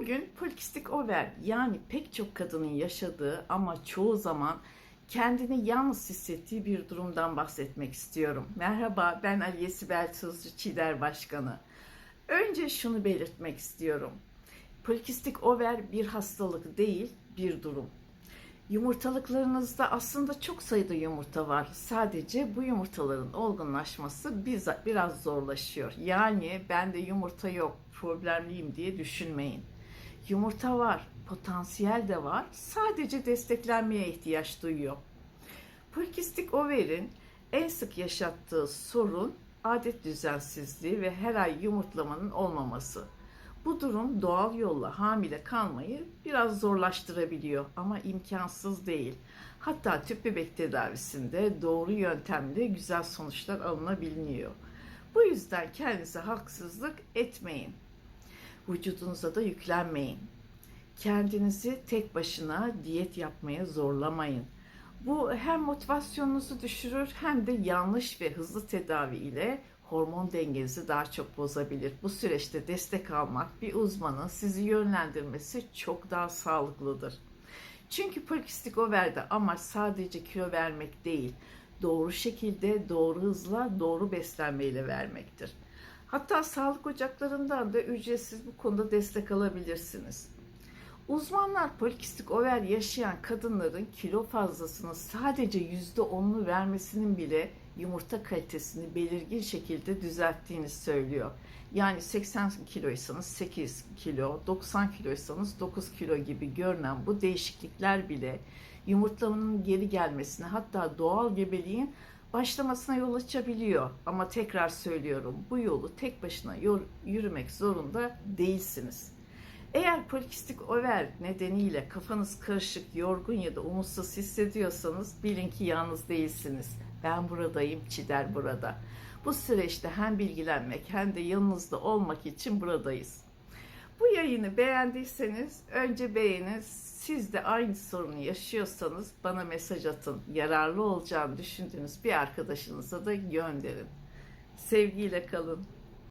Bugün polikistik over yani pek çok kadının yaşadığı ama çoğu zaman kendini yalnız hissettiği bir durumdan bahsetmek istiyorum. Merhaba ben Aliye Sibel Tuzcu Çiğder Başkanı. Önce şunu belirtmek istiyorum. Polikistik over bir hastalık değil bir durum. Yumurtalıklarınızda aslında çok sayıda yumurta var. Sadece bu yumurtaların olgunlaşması biraz zorlaşıyor. Yani bende yumurta yok, problemliyim diye düşünmeyin. Yumurta var, potansiyel de var. Sadece desteklenmeye ihtiyaç duyuyor. Polikistik overin en sık yaşattığı sorun adet düzensizliği ve her ay yumurtlamanın olmaması. Bu durum doğal yolla hamile kalmayı biraz zorlaştırabiliyor ama imkansız değil. Hatta tüp bebek tedavisinde doğru yöntemle güzel sonuçlar alınabiliyor. Bu yüzden kendinize haksızlık etmeyin. Vücudunuza da yüklenmeyin. Kendinizi tek başına diyet yapmaya zorlamayın. Bu hem motivasyonunuzu düşürür hem de yanlış ve hızlı tedavi ile hormon dengenizi daha çok bozabilir. Bu süreçte destek almak bir uzmanın sizi yönlendirmesi çok daha sağlıklıdır. Çünkü polikistik overde amaç sadece kilo vermek değil, doğru şekilde, doğru hızla, doğru beslenmeyle vermektir. Hatta sağlık ocaklarından da ücretsiz bu konuda destek alabilirsiniz. Uzmanlar polikistik over yaşayan kadınların kilo fazlasının sadece %10'unu vermesinin bile yumurta kalitesini belirgin şekilde düzelttiğini söylüyor. Yani 80 kiloysanız 8 kilo, 90 kiloysanız 9 kilo gibi görünen bu değişiklikler bile yumurtlamanın geri gelmesine hatta doğal gebeliğin başlamasına yol açabiliyor. Ama tekrar söylüyorum bu yolu tek başına yor- yürümek zorunda değilsiniz. Eğer polikistik over nedeniyle kafanız karışık, yorgun ya da umutsuz hissediyorsanız bilin ki yalnız değilsiniz. Ben buradayım, Çider burada. Bu süreçte hem bilgilenmek hem de yanınızda olmak için buradayız. Bu yayını beğendiyseniz önce beğenin. Siz de aynı sorunu yaşıyorsanız bana mesaj atın. Yararlı olacağını düşündüğünüz bir arkadaşınıza da gönderin. Sevgiyle kalın.